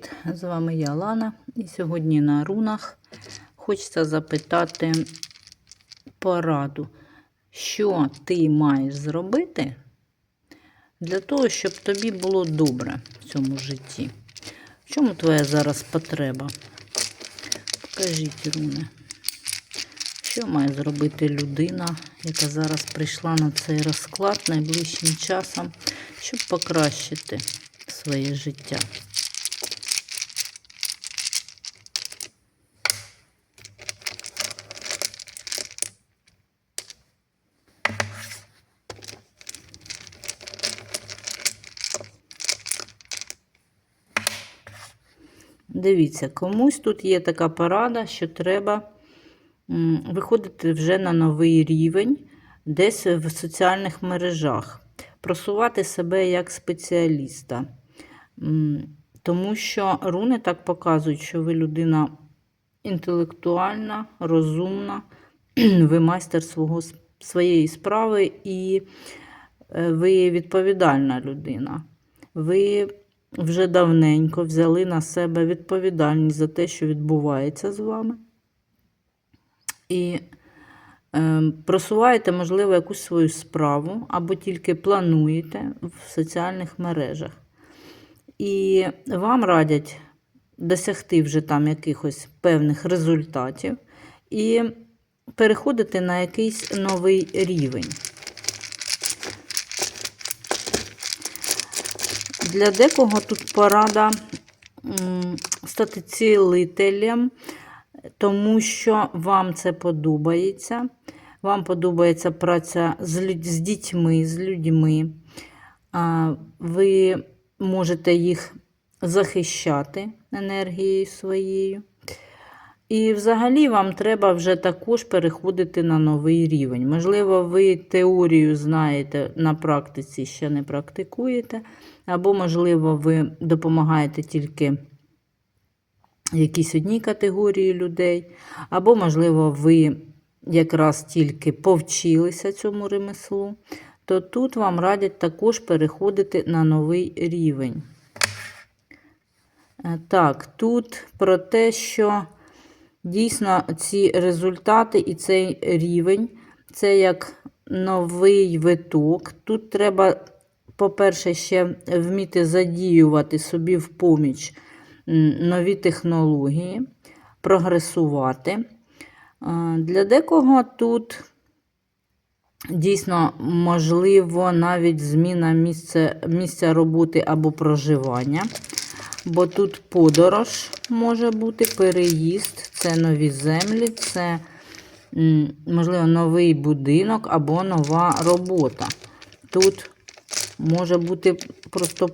привіт! З вами я Лана. І сьогодні на рунах хочеться запитати пораду, що ти маєш зробити для того, щоб тобі було добре в цьому житті. В чому твоя зараз потреба? Покажіть, руни. Що має зробити людина, яка зараз прийшла на цей розклад найближчим часом, щоб покращити своє життя? Дивіться, комусь тут є така порада, що треба виходити вже на новий рівень, десь в соціальних мережах, просувати себе як спеціаліста. Тому що руни так показують, що ви людина інтелектуальна, розумна, ви майстер свого, своєї справи і е, ви відповідальна людина. Ви вже давненько взяли на себе відповідальність за те, що відбувається з вами. І е, просуваєте, можливо, якусь свою справу, або тільки плануєте в соціальних мережах. І вам радять досягти вже там якихось певних результатів і переходити на якийсь новий рівень. Для декого тут порада стати цілителем, тому що вам це подобається. Вам подобається праця з, з дітьми, з людьми. А, Ви можете їх захищати енергією своєю. І взагалі вам треба вже також переходити на новий рівень. Можливо, ви теорію знаєте, на практиці ще не практикуєте, або, можливо, ви допомагаєте тільки якійсь одній категорії людей, або, можливо, ви якраз тільки повчилися цьому ремеслу, то тут вам радять також переходити на новий рівень. Е, Так, тут про те, що дійсно ці результати і цей рівень це як новий виток. Тут треба, по-перше, ще вміти задіювати собі в поміч нові технології, прогресувати. Е, Для декого тут дійсно можливо навіть зміна місця, місця роботи або проживання. Бо тут подорож може бути, переїзд, це нові землі, це, можливо, новий будинок або нова робота. Тут може бути просто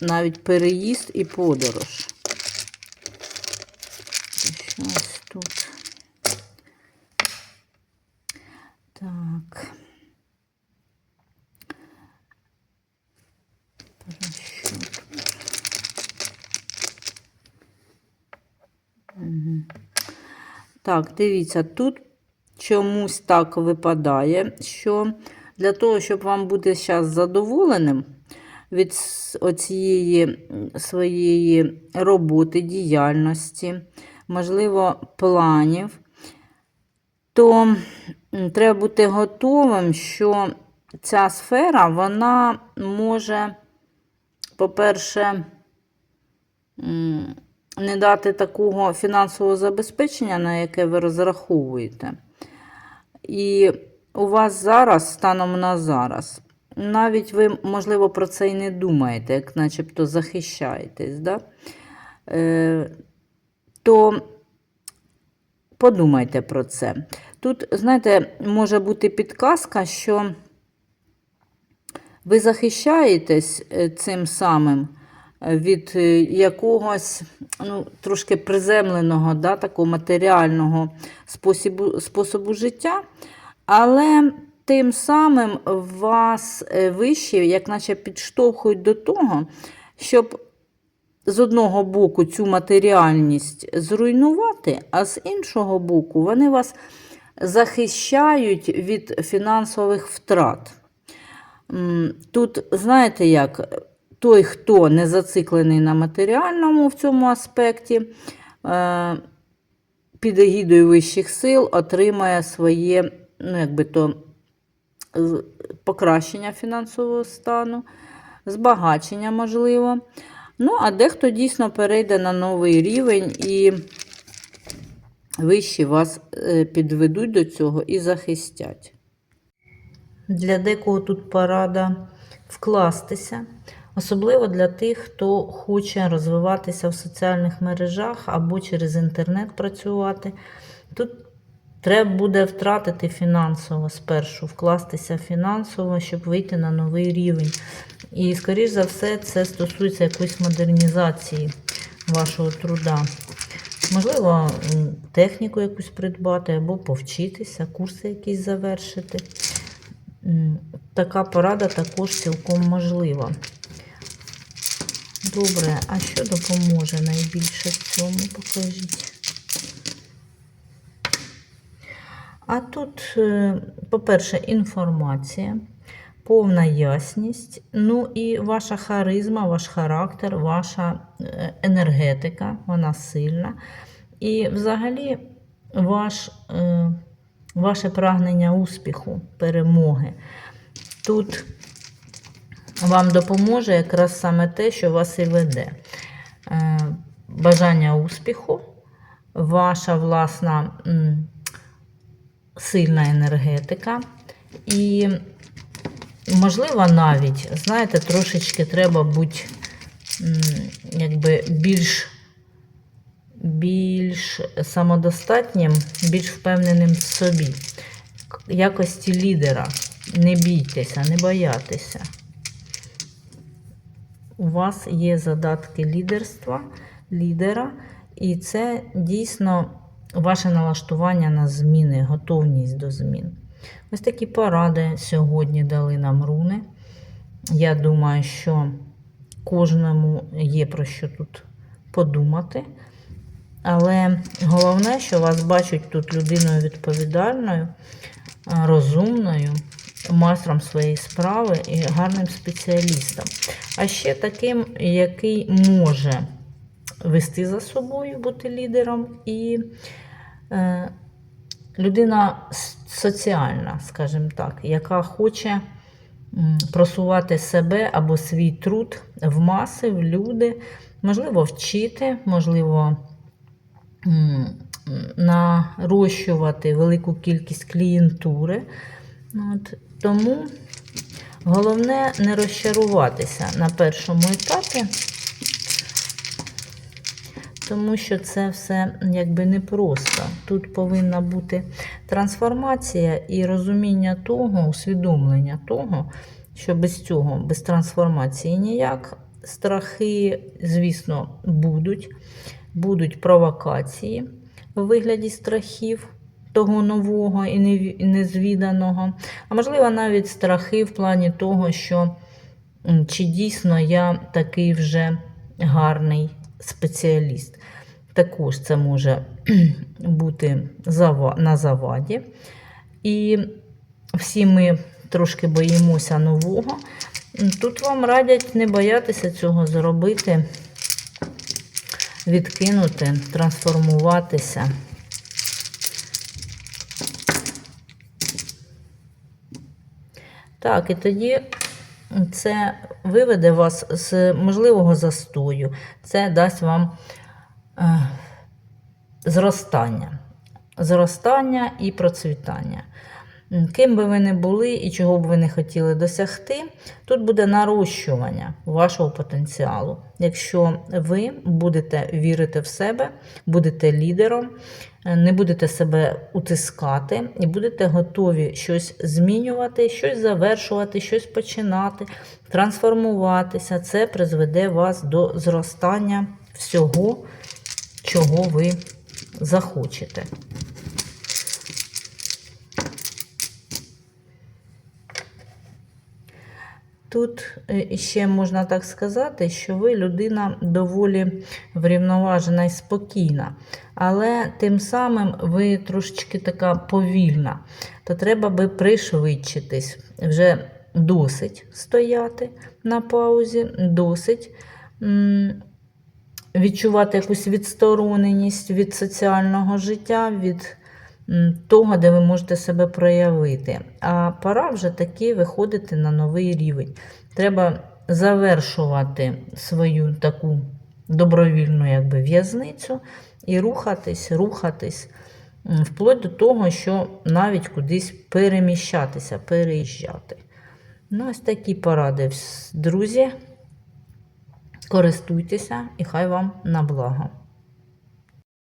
навіть переїзд і подорож. Що ось тут? Так. Розчот. Мгм. Так, дивіться, тут чомусь так випадає, що для того, щоб вам бути зараз задоволеним від оцієї своєї роботи, діяльності, можливо, планів, то треба бути готовим, що ця сфера, вона може, по-перше, не дати такого фінансового забезпечення, на яке ви розраховуєте. І у вас зараз, станом на зараз, навіть ви, можливо, про це і не думаєте, як начебто захищаєтесь, да? е, то подумайте про це. Тут, знаєте, може бути підказка, що ви захищаєтесь е, цим самим від е, якогось ну, трошки приземленого, да, такого матеріального способу, способу життя, але тим самим вас е, вищі, як наче підштовхують до того, щоб з одного боку цю матеріальність зруйнувати, а з іншого боку, вони вас захищають від фінансових втрат. Тут, знаєте як, той, хто не зациклений на матеріальному в цьому аспекті, е, під егідою вищих сил отримає своє, ну, якби то, покращення фінансового стану, збагачення можливо. Ну, а дехто дійсно перейде на новий рівень і вищі вас е, підведуть до цього і захистять. Для декого тут порада вкластися, особливо для тих, хто хоче розвиватися в соціальних мережах або через інтернет працювати. Тут треба буде втратити фінансово спершу, вкластися фінансово, щоб вийти на новий рівень. І, скоріш за все, це стосується якоїсь модернізації вашого труда. Можливо, техніку якусь придбати або повчитися, курси якісь завершити. Така порада також цілком можлива. Добре, а що допоможе найбільше в цьому? Покажіть. А тут, е, по-перше, інформація, повна ясність, ну і ваша харизма, ваш характер, ваша е, енергетика, вона сильна. І взагалі ваш, е, ваше прагнення успіху, перемоги. Тут вам допоможе якраз саме те, що вас і веде. Е, Бажання успіху, ваша власна сильна енергетика. І, можливо, навіть, знаєте, трошечки треба бути якби більш, більш самодостатнім, більш впевненим в собі. Якості лідера. Не бійтеся, не боятися. У вас є задатки лідерства, лідера, і це дійсно ваше налаштування на зміни, готовність до змін. Ось такі поради сьогодні дали нам руни. Я думаю, що кожному є про що тут подумати. Але головне, що вас бачать тут людиною відповідальною, розумною, майстром своєї справи і гарним спеціалістом. А ще таким, який може вести за собою, бути лідером, і е, людина соціальна, скажімо так, яка хоче просувати себе або свій труд в маси, в люди, можливо, вчити, можливо, нарощувати велику кількість клієнтури. От, тому головне не розчаруватися на першому етапі, тому що це все якби непросто. Тут повинна бути трансформація і розуміння того, усвідомлення того, що без цього, без трансформації ніяк. Страхи, звісно, будуть, будуть провокації у вигляді страхів того нового і незвіданого. А можливо, навіть страхи в плані того, що чи дійсно я такий вже гарний спеціаліст. Також це може бути на заваді. І всі ми трошки боїмося нового. Тут вам радять не боятися цього зробити, відкинути, трансформуватися. Так, і тоді це виведе вас з можливого застою. Це дасть вам е, зростання. Зростання і процвітання. Ким би ви не були і чого б ви не хотіли досягти, тут буде нарощування вашого потенціалу. Якщо ви будете вірити в себе, будете лідером, е, не будете себе утискати і будете готові щось змінювати, щось завершувати, щось починати, трансформуватися, це призведе вас до зростання всього, чого ви захочете. Тут е, ще можна так сказати, що ви людина доволі врівноважена і спокійна, але тим самим ви трошечки така повільна, то треба би пришвидшитись, вже досить стояти на паузі, досить відчувати якусь відстороненість від соціального життя, від того, де ви можете себе проявити. А пора вже таки виходити на новий рівень. Треба завершувати свою таку добровільну якби, в'язницю і рухатись, рухатись, вплоть до того, що навіть кудись переміщатися, переїжджати. Ну, ось такі поради, друзі. Користуйтеся і хай вам на благо.